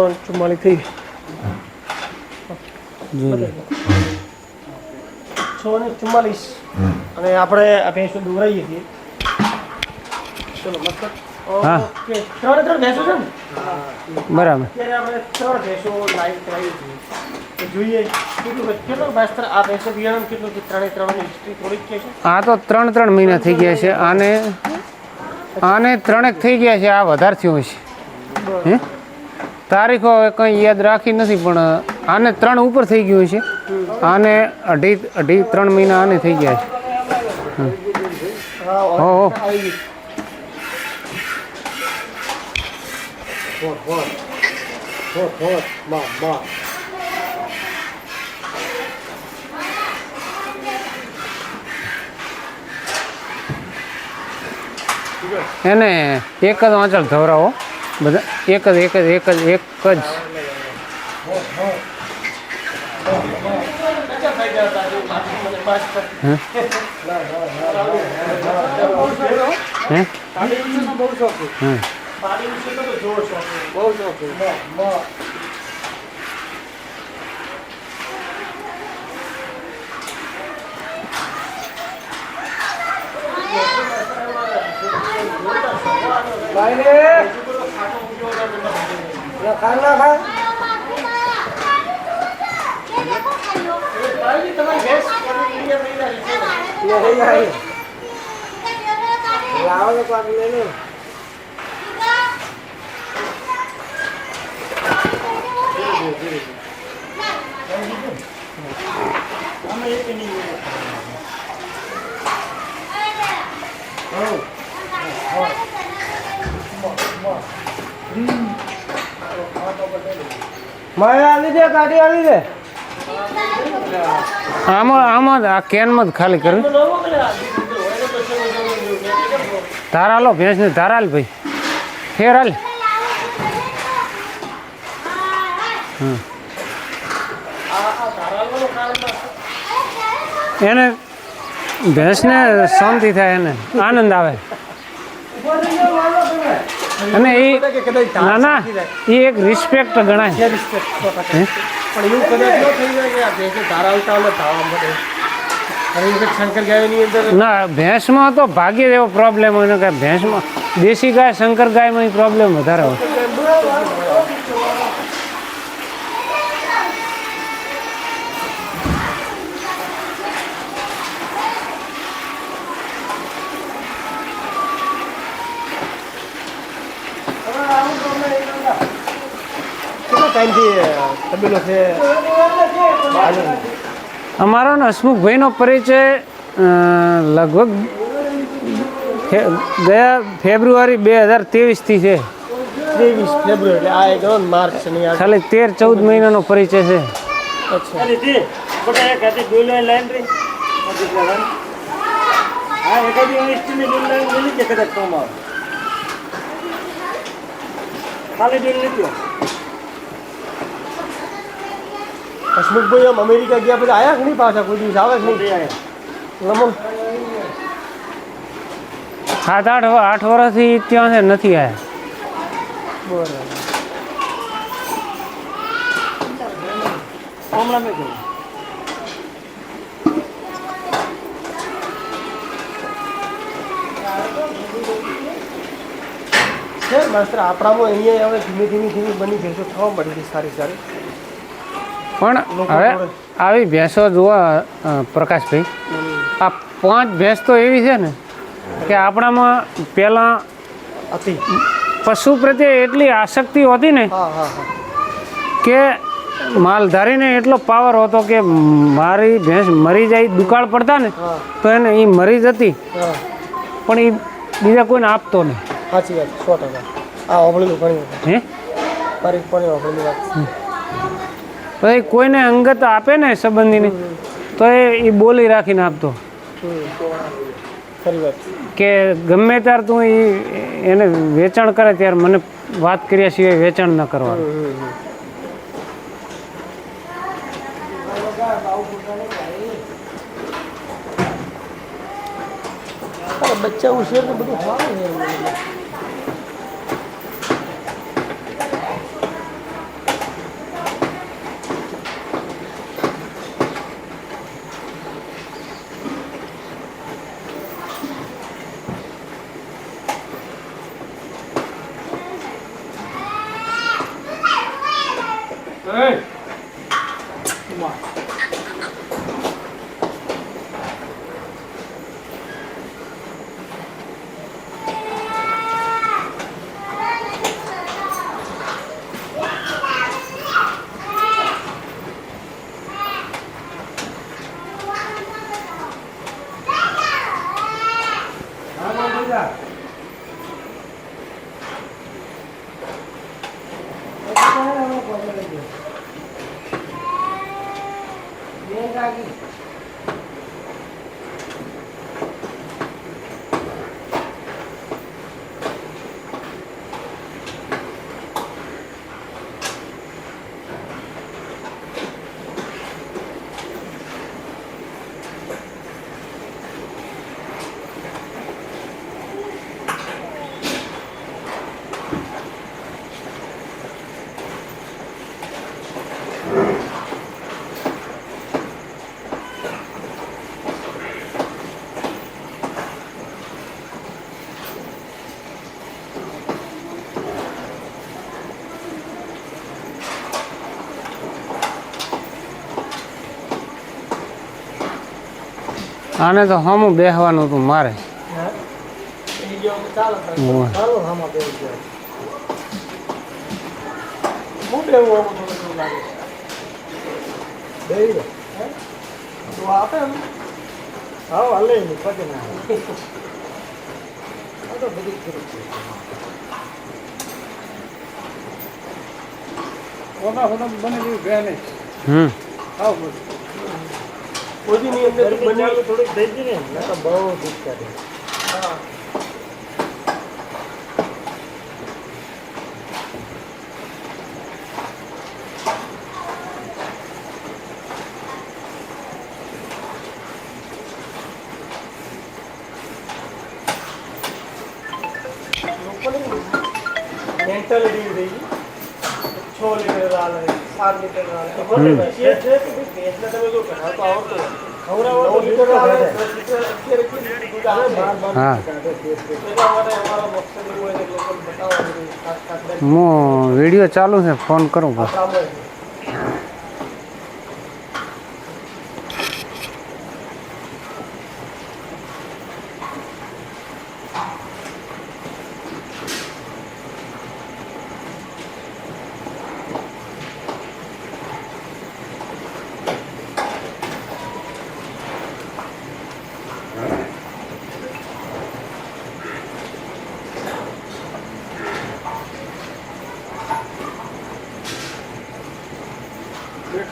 ત્રણ ચુમ્માલીસ થઈ છ ને ચુમ્માલીસ. અને આપણે આ ભેંસો દોરાઈએ છીએ. ચલો મસ્ત. હા. ઓકે ત્રણે ત્રણ ભેંસો છે ને? બરાબર. અત્યારે આપણે ત્રણ ભેંસો લાઈવ કરાવી છીએ. તો જોઈએ કેટલું કેટલો માસ્તર આ તો ત્રણ ત્રણ મહિના થઈ ગયા છે આને આને ત્રણેક થઈ ગયા છે આ વધારે થયું છે હે? તારીખો હવે કંઈ યાદ રાખી નથી, પણ આને ત્રણ ઉપર થઈ ગયું છે. આને અઢી અઢી ત્રણ મહિના આને થઈ ગયા છે. હા, હો. એને એક જ વાંચળ ધવરાવો. બધા એક જ એક જ એક જ એક જ. કચ્ચા થઈ ગયા હતા જો બાકી મને માસ્તર હે હે પાડી વિશે બહુ શોખ છે હે પાડી વિશે તો જોર શોખ છે બહુ શોખ છે માં માં મહિના આલી દે આલી દે. આમાં આમાં આ કેનમાં જ ખાલી કરવી ધાર ભેંસને ધાર ભાઈ. ફેર હાલ એને ભેંસને શાંતિ થાય એને આનંદ આવે. અને એ ના ના એ એક રિસ્પેક્ટ ગણાય. પણ એવું કદાચ ન થઈ જાય કે ધારા ધાવા મળે ના ભેંસમાં તો ભાગ્ય એવો પ્રોબ્લેમ હોય ને કે ભેંસમાં દેશી ગાય શંકર ગાયમાં પ્રોબ્લેમ વધારે હોય. ટાઈમથી તબેલો છે. અમારો ને હસમુખભાઈનો પરિચય લગભગ ગયા ફેબ્રુઆરી બે હજાર ત્રેવીસથી છે. ત્રેવીસ ફેબ્રુઆરી આ એક માર્ચ ખાલી તેર ચૌદ મહિનાનો પરિચય છે. અચ્છા. હસમુખભાઈ આમ અમેરિકા ગયા પછી આવ્યા કે નહીં પાછા? કોઈ દિવસ આવે કે નહીં? લમણ સાત આઠ આઠ વર્ષથી ત્યાં છે નથી આવ્યા બરાબર. છે માસ્ટર આપણામાં અહીંયા હવે ધીમે ધીમે ધીમે બની જશે થવા મળી છે સારી સારી. પણ હવે આવી ભેંસો જોવા પ્રકાશભાઈ. આ પાંચ ભેંસ તો એવી છે ને કે આપણામાં પહેલાં હતી. પશુ પ્રત્યે એટલી આસક્તિ હોતી ને કે માલધારીને એટલો પાવર હતો કે મારી ભેંસ મરી જાય દુકાળ પડતા ને તો એને એ મરી જતી. પણ એ બીજા કોઈને આપતો નહીં. સાચી વાત સો ટકા. આ ઓગળેલું ઘણી હે તારીખ પણ ઓગળેલી વાત પછી કોઈને અંગત આપે ને સંબંધીને તો એ બોલી રાખીને આપતો. કે ગમે ત્યારે તું એ એને વેચાણ કરે ત્યારે મને વાત કર્યા સિવાય વેચાણ ન કરવાનું. બચ્ચા ઉછેર ને બધું સારું છે એમને. ટૂંકમાં હા બોલ બીજા બેન કાકી આને તો હમું બેસવાનું હતું મારે એ ગયો ચાલો ઓહ. ચાલો આમાં બેસી જાય હું બેવું આવું થોડું થોડું લાગે બેહી રહો. તો આપે એમ હા હાલે નહીં પગે ના હાલે. આ તો હમ બેહવાનું હતું મારે. ઓના બને જેવી ભે નહીં હમ. આવ બધું કોઈની અંદર ગરમી બની ચાલુ થોડીક થઈ ગઈ ને એટલે તો બહુ દિક્કત છે. હા મેન્ટાલિટી રહી છ લીટર હાલે સાત લીટર હાલે તો હમ. બને છે છે કે ભાઈ ભેંસને તમે જો ઘણા તો ખવડાવો તો નવ લીટર લીટર હાલે, હાલે. દસ લીટર, અગિયાર લીટર દૂધ અરે આપે. બાર બાર હા. કાઢે છે તે. એટલા માટે અમારો મકસદ એવું હોય છે કે લોકોને બતાવવાનું કે ખાસ ખાસ કરીને હું વીડિયો ચાલુ છે ફોન કરું આ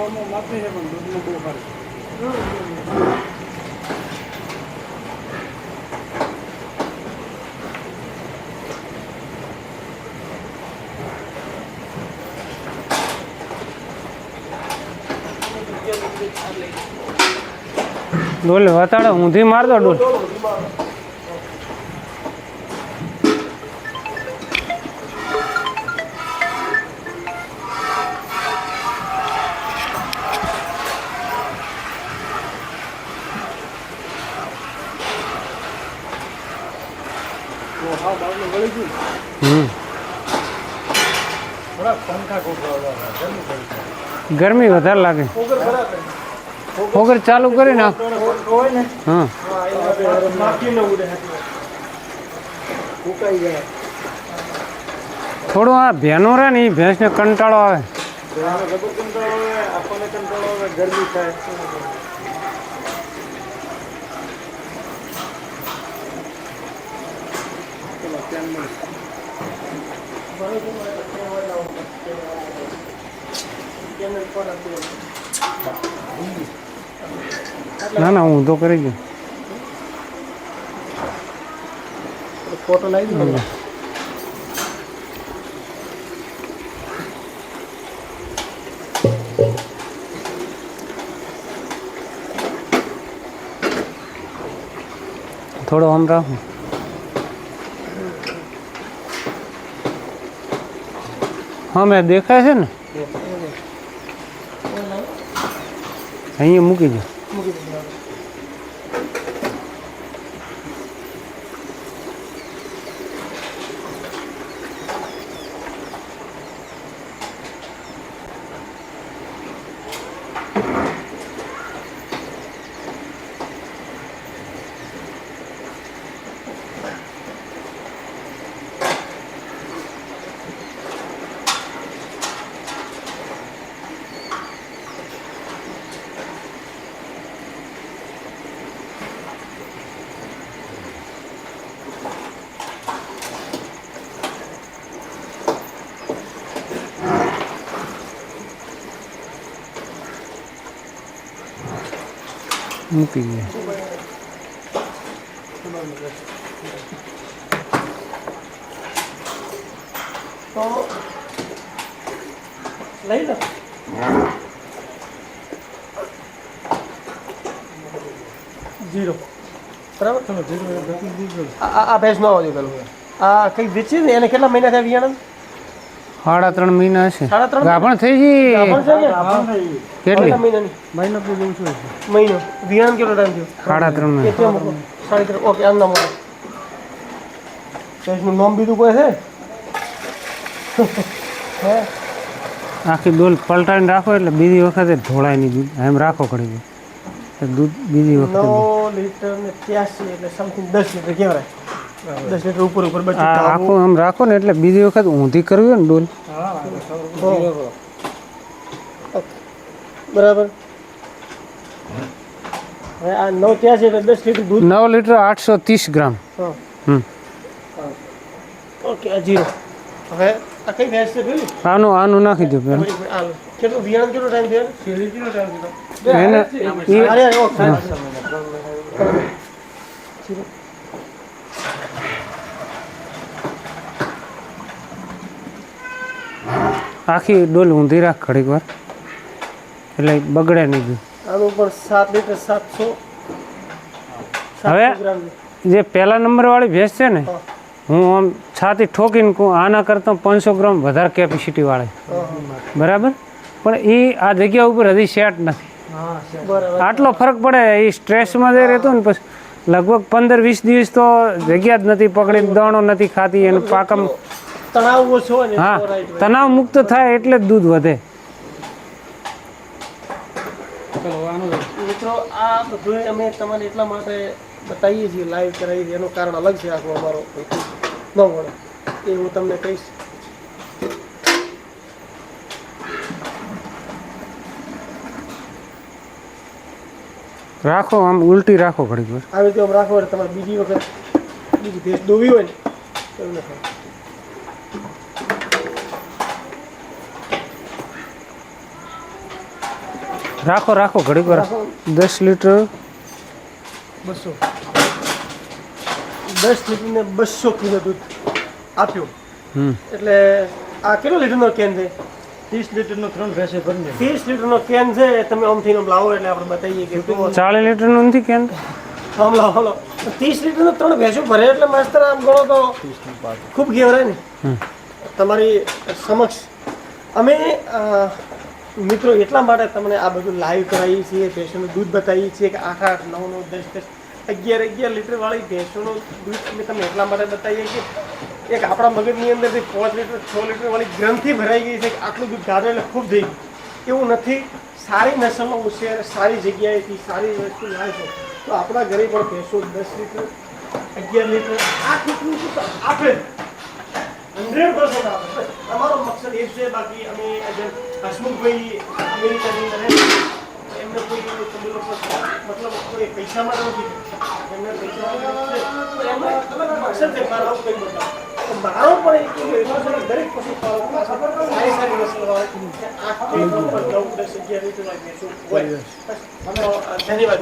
પાછો સાંભળે છે. પણ દૂધનું બહુ સારું ડોલ વતાડો ઊંધી માર દો ડોલ ગરમી વધારે લાગે. વગર ચાલુ કરી નાખ. હા. થોડું આ ભેનો રહે ને એ ભેંસને કંટાળો આવે. ગરમી થાય ચલો ધ્યાનમાં કેમેલ પર હતું. ના ના હું તો કરી ગયો ફોટો લાવી દો થોડો આમ રાખો હા મેં દેખાય છે ને અહીંયા મૂકી દો. મૂકી દીધું મૂકી દે. તો લઈ લો. જીરો. બરાબર? જીરો આ આ- આ ભેંસ ન આવજો પેલું. આ કંઈક વેચી ને એને કેટલા મહિના થયા વિયાણા સાડા ત્રણ મહિના હશે. ગાભણ થઈ ગઈ? કેટલી? મહિનો જેવું છું મહિનો. વિયાણ કેટલો ટાઈમ થયો? સાડા ત્રણ મહિના. સાડી ત્રણ. ઓકે આમ નામ મળે નામ બીજું કોઈ છે? આખી ડોલ પલટાઈને રાખો એટલે બીજી વખતે ઢોળાય નહીં દૂધ. એમ રાખો કરી એટલે દૂધ બીજી વખતે નવ લીટર ને ત્યાસી એટલે સમથિંગ દસ લીટર કહેવાય. દસ લીટર ઉપર ઉપર બચી આ આખું આમ રાખો ને એટલે બીજી વખત ઊંધી કરવી હોય ને ડોલ. બરાબર. હવે આ નવ ત્યાસી એટલે દસ લીટર દૂધ. નવ લીટર આઠસો ત્રીસ ગ્રામ. હા. હમ. ઓકે આ જીરો. હવે આ કઈ ભેંસ છે પેલી? આનું આનું નાખી દો પેલા. બરી, બરી, આ લો. કેટલું વિયાણ કેટલો ટાઈમ થયો? શેરડી કેટલો ટાઈમ થયો. એને ઈ અરે અરે ઓકે આખી ડોલ ઊંધી રાખ ઘડીક વાર. એટલે બગડે નહીં ગયું. આનું ઉપર સાત લીટર સાતસો હવે જે પહેલા નંબરવાળી ભેંસ છે ને હું. આમ છાતી ઠોકીને કહું આના કરતાં પાંચસો ગ્રામ વધારે કેપેસિટી વાળી. બરાબર? પણ એ આ જગ્યા ઉપર હજી સેટ નથી. આટલો ફરક પડે એ સ્ટ્રેસમાં જે રહેતો ને પછી લગભગ પંદર વીસ દિવસ તો જગ્યા જ નથી પકડી દાણો નથી ખાતી અને પાકમ તણાવ ઓછો હા. તણાવ મુક્ત થાય એટલે જ દૂધ વધે. મિત્રો આ બધું અમે તમારે એટલા માટે બતાવીએ છીએ લાઈવ કરાવીએ છીએ. એનું કારણ અલગ છે આખો અમારો. ન મળે એ હું તમને કહીશ. રાખો આમ ઉલટી રાખો ઘડીક આવી રીતે આમ રાખો એટલે તમારે બીજી વખત બીજી ભેંસ દોવી હોય ને એવું ન રાખો રાખો ઘડીક વાર. રાખો. દસ લીટર. બસો. દસ લીટરને બસો કિલો દૂધ આપ્યું. એટલે આ કેટલો લીટરનો કેન છે? ત્રીસ લીટરનો ત્રણ ભેંસે ભરીને ત્રીસ લીટરનો કેન છે તમે આમથી આમ લાવો એટલે આપણે બતાવીએ કે ચાલીસ લીટરનો નથી કેન આમ લાવો હાલો ત્રીસ લીટરનો ત્રણ ભેંસો ભરે એટલે માસ્તર આમ ગણો તો ખૂબ કહેવાય ને. તમારી સમક્ષ. અમે મિત્રો, એટલા માટે તમને આ બધું લાઈવ કરાવીએ છીએ, ભેંસોનું દૂધ બતાવીએ છીએ કે આઠ આઠ નવ નવ દસ દસ અગિયાર અગિયાર લીટરવાળી ભેંસોનું દૂધ અમે તમને એટલા માટે બતાવીએ કે એક આપણા મગજની અંદરથી પાંચ લીટર, છ લીટરવાળી ગ્રંથિ ભરાઈ ગઈ છે કે આટલું દૂધ ગાધો એટલે ખૂબ થઈ ગયું. એવું નથી. સારી નસલમાં ઉછેર, સારી જગ્યાએથી સારી વસ્તુ લાવે છે. તો આપણા ઘરે પણ ભેંસો દસ લીટર, અગિયાર લીટર, આ કેટલું આપે હંડ્રેડ પર્સન્ટ આપે. તમારો મકસદ એ છે. બાકી અમે હસમુખભાઈ અમેરિકાની અંદર એમને કોઈ તમે લોકો મતલબ કોઈ પૈસામાં નથી એમને પૈસા અસર છે. મારો કંઈ બતાવો મારો પણ એક દરેક પશુપાલક પાસે સારી સારી નસલવાળી આઠથી નવ, નવ દસ અગિયાર હોય. ધન્યવાદ.